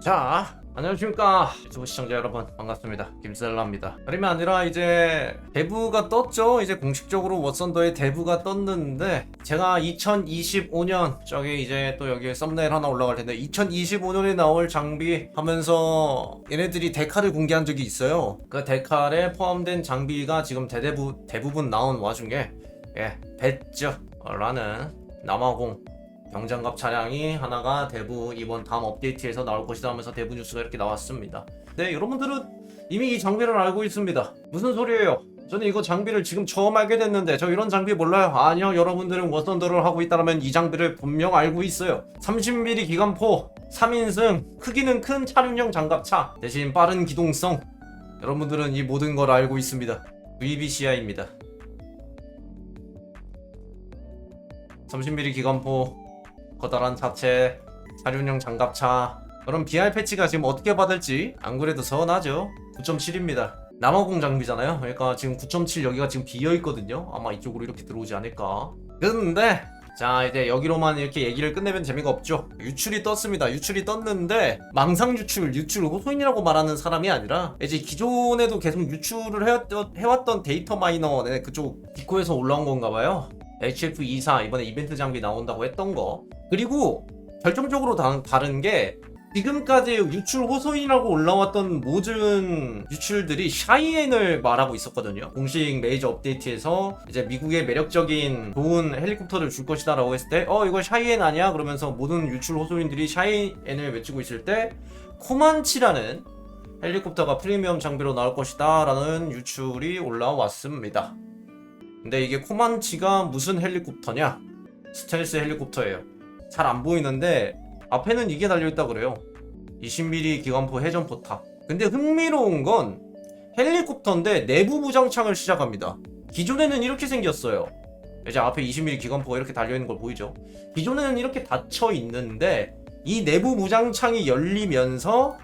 자, 안녕하십니까. 유튜브 시청자 여러분, 반갑습니다. 김셀라입니다. 다름이 아니라 이제 대부가 떴죠. 이제 공식적으로 워선더의 대부가 떴는데, 제가 2025년, 저기 이제 또 여기 썸네일 하나 올라갈 텐데, 2025년에 나올 장비 하면서 얘네들이 데카를 공개한 적이 있어요. 그 데칼에 포함된 장비가 지금 대대부, 대부분 나온 와중에, 예, 배즈라는 남아공 경장갑 차량이 하나가 대부 이번 다음 업데이트에서 나올 것이다 하면서 대부 뉴스가 이렇게 나왔습니다. 네, 여러분들은 이미 이 장비를 알고 있습니다. 무슨 소리예요? 저는 이거 장비를 지금 처음 알게 됐는데 저 이런 장비 몰라요? 아니요, 여러분들은 워선더를 하고 있다면 이 장비를 분명 알고 있어요. 30mm 기관포, 3인승, 크기는 큰 차륜형 장갑차, 대신 빠른 기동성. 여러분들은 이 모든 걸 알고 있습니다. VBCI입니다. 30mm 기관포, 커다란 자체, 사륜형 장갑차. 그럼 BR 패치가 지금 어떻게 받을지 안 그래도 서운하죠. 9.7입니다. 남아공 장비잖아요. 그러니까 지금 9.7 여기가 지금 비어 있거든요. 아마 이쪽으로 이렇게 들어오지 않을까. 근데 자 이제 여기로만 이렇게 얘기를 끝내면 재미가 없죠. 유출이 떴습니다. 유출이 떴는데 망상 유출, 유출 호소인이라고 말하는 사람이 아니라 이제 기존에도 계속 유출을 해왔던, 해왔던 데이터 마이너 네, 그쪽 디코에서 올라온 건가 봐요. HF24 이번에 이벤트 장비 나온다고 했던 거 그리고 결정적으로 다, 다른 게 지금까지 유출 호소인이라고 올라왔던 모든 유출들이 샤이엔을 말하고 있었거든요. 공식 메이저 업데이트에서 이제 미국의 매력적인 좋은 헬리콥터를 줄 것이다 라고 했을 때, 어 이거 샤이엔 아니야? 그러면서 모든 유출 호소인들이 샤이엔을 외치고 있을 때, 코만치라는 헬리콥터가 프리미엄 장비로 나올 것이다 라는 유출이 올라왔습니다. 근데 이게 코만치가 무슨 헬리콥터냐? 스텔스 헬리콥터예요. 잘 안 보이는데 앞에는 이게 달려있다 그래요. 20mm 기관포 회전 포탑. 근데 흥미로운 건 헬리콥터인데 내부 무장창을 시작합니다. 기존에는 이렇게 생겼어요. 이제 앞에 20mm 기관포가 이렇게 달려있는 걸 보이죠? 기존에는 이렇게 닫혀 있는데 이 내부 무장창이 열리면서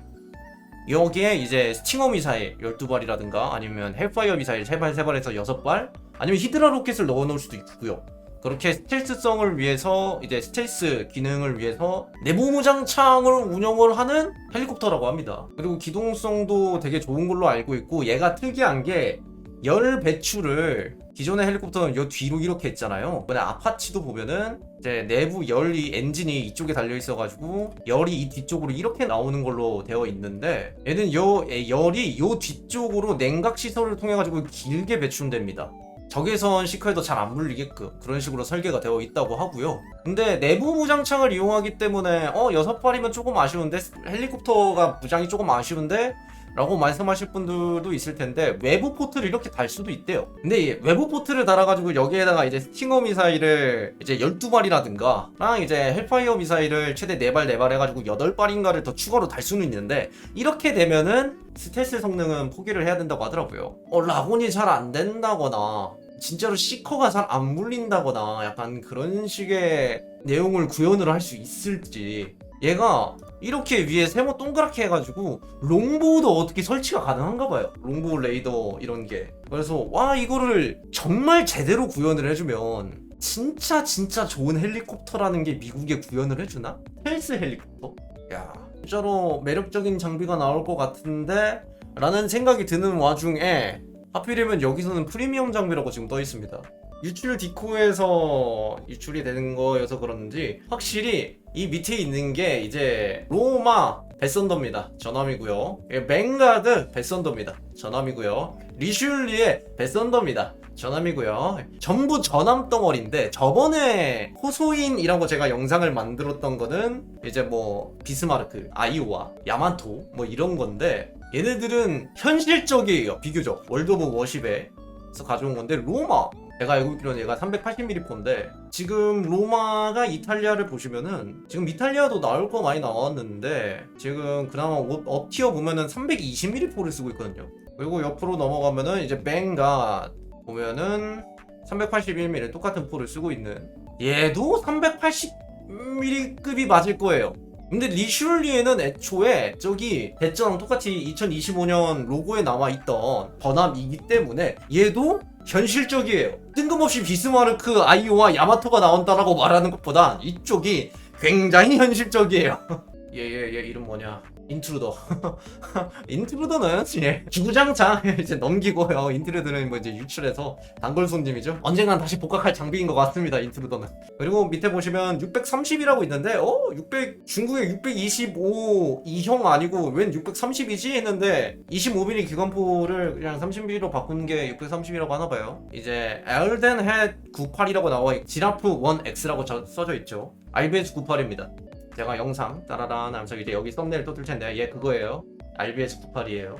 여기에 이제 스팅어 미사일 12발이라든가 아니면 헬파이어 미사일 3발 3발에서 6발 아니면 히드라 로켓을 넣어 놓을 수도 있고요. 그렇게 스텔스성을 위해서 이제 스텔스 기능을 위해서 내부 무장창을 운영을 하는 헬리콥터라고 합니다. 그리고 기동성도 되게 좋은 걸로 알고 있고 얘가 특이한 게 열 배출을 기존의 헬리콥터는 요 뒤로 이렇게 했잖아요. 이번에 아파치도 보면은 이제 내부 열이 엔진이 이쪽에 달려 있어가지고 열이 이 뒤쪽으로 이렇게 나오는 걸로 되어 있는데 얘는 요 에, 열이 요 뒤쪽으로 냉각 시설을 통해 가지고 길게 배출됩니다. 적외선 시커에도 잘 안 물리게끔 그런 식으로 설계가 되어 있다고 하고요. 근데 내부 무장창을 이용하기 때문에 어 여섯 발이면 조금 아쉬운데 헬리콥터가 무장이 조금 아쉬운데 라고 말씀하실 분들도 있을 텐데 외부 포트를 이렇게 달 수도 있대요. 근데 이 외부 포트를 달아가지고 여기에다가 이제 스팅어 미사일을 이제 12발이라든가 랑 이제 헬파이어 미사일을 최대 4발 4발 해가지고 8발인가를 더 추가로 달 수는 있는데 이렇게 되면은 스텔스 성능은 포기를 해야 된다고 하더라고요. 어 라곤이 잘 안 된다거나 진짜로 시커가 잘 안 물린다거나 약간 그런 식의 내용을 구현을 할 수 있을지 얘가 이렇게 위에 세모 동그랗게 해가지고 롱보우도 어떻게 설치가 가능한가 봐요 롱보우 레이더 이런 게 그래서 와 이거를 정말 제대로 구현을 해주면 진짜 진짜 좋은 헬리콥터라는 게 미국에 구현을 해주나? 헬스 헬리콥터? 야 진짜로 매력적인 장비가 나올 것 같은데 라는 생각이 드는 와중에 하필이면 여기서는 프리미엄 장비라고 지금 떠 있습니다. 유출 디코에서 유출이 되는 거여서 그런지 확실히 이 밑에 있는 게 이제 로마 베선더입니다. 전함이고요. 예, 맹가드 베선더입니다. 전함이고요. 리슐리의 베선더입니다. 전함이고요. 전부 전함 덩어리인데 저번에 호소인이라고 제가 영상을 만들었던 거는 이제 뭐 비스마르크, 아이오와, 야마토 뭐 이런 건데 얘네들은 현실적이에요. 비교적 월드 오브 워십에서 가져온 건데 로마 제가 알고 있기로는 얘가 380mm 포인데 지금 로마가 이탈리아를 보시면은 지금 이탈리아도 나올 거 많이 나왔는데 지금 그나마 업- 업티어 보면은 320mm 포를 쓰고 있거든요. 그리고 옆으로 넘어가면은 이제 뱅가 보면은 381mm 똑같은 포를 쓰고 있는 얘도 380mm급이 맞을 거예요. 근데 리슐리에는 애초에 저기 대처랑 똑같이 2025년 로고에 남아있던 번함이기 때문에 얘도 현실적이에요. 뜬금없이 비스마르크, 아이오와 야마토가 나온다라고 말하는 것보다 이쪽이 굉장히 현실적이에요. 얘 이름 뭐냐? 인트루더. 인트루더는 예 주구장창 이제 넘기고요. 인트루더는 뭐 이제 유출해서 단골 손님이죠. 언젠간 다시 복각할 장비인 것 같습니다 인트루더는. 그리고 밑에 보시면 630이라고 있는데 어? 600 중국에 625 2형 아니고 웬 630이지? 했는데 25mm 기관포를 그냥 30mm로 바꾼 게 630이라고 하나 봐요. 이제 엘덴 헷 98이라고 나와 있- 지라프 1X라고 저- 써져 있죠. RBS 98입니다 제가 영상 따라란 하면서 이제 여기 썸네일 또 뜰 텐데 얘 그거예요. RBS 98이에요.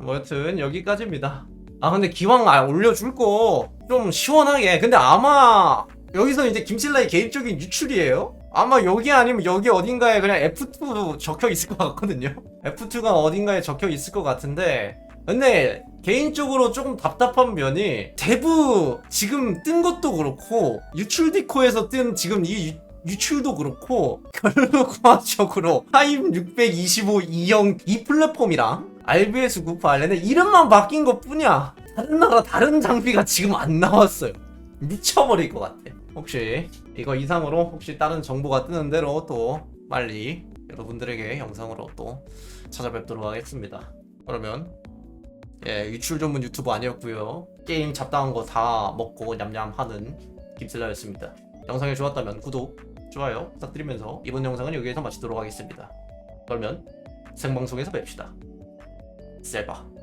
뭐 여튼 여기까지입니다. 아 근데 기왕 아, 올려줄 거 좀 시원하게. 근데 아마 여기서 이제 김실라의 개인적인 유출이에요? 아마 여기 아니면 여기 어딘가에 그냥 F2 적혀 있을 것 같거든요. F2가 어딘가에 적혀 있을 것 같은데 근데 개인적으로 조금 답답한 면이 대부 지금 뜬 것도 그렇고 유출 디코에서 뜬 지금 이 유, 유출도 그렇고 결과적으로 하임 625 2형 이 플랫폼이랑 RBS 98 얘네 이름만 바뀐 것 뿐이야. 다른 나라 다른 장비가 지금 안 나왔어요. 미쳐버릴 것 같아. 혹시 이거 이상으로 혹시 다른 정보가 뜨는 대로 또 빨리 여러분들에게 영상으로 또 찾아뵙도록 하겠습니다. 그러면 예 유출 전문 유튜버 아니었고요. 게임 잡다한 거 다 먹고 냠냠하는 김슬라였습니다. 영상이 좋았다면 구독 좋아요 부탁드리면서 이번 영상은 여기에서 마치도록 하겠습니다. 그러면 생방송에서 뵙시다. 셀바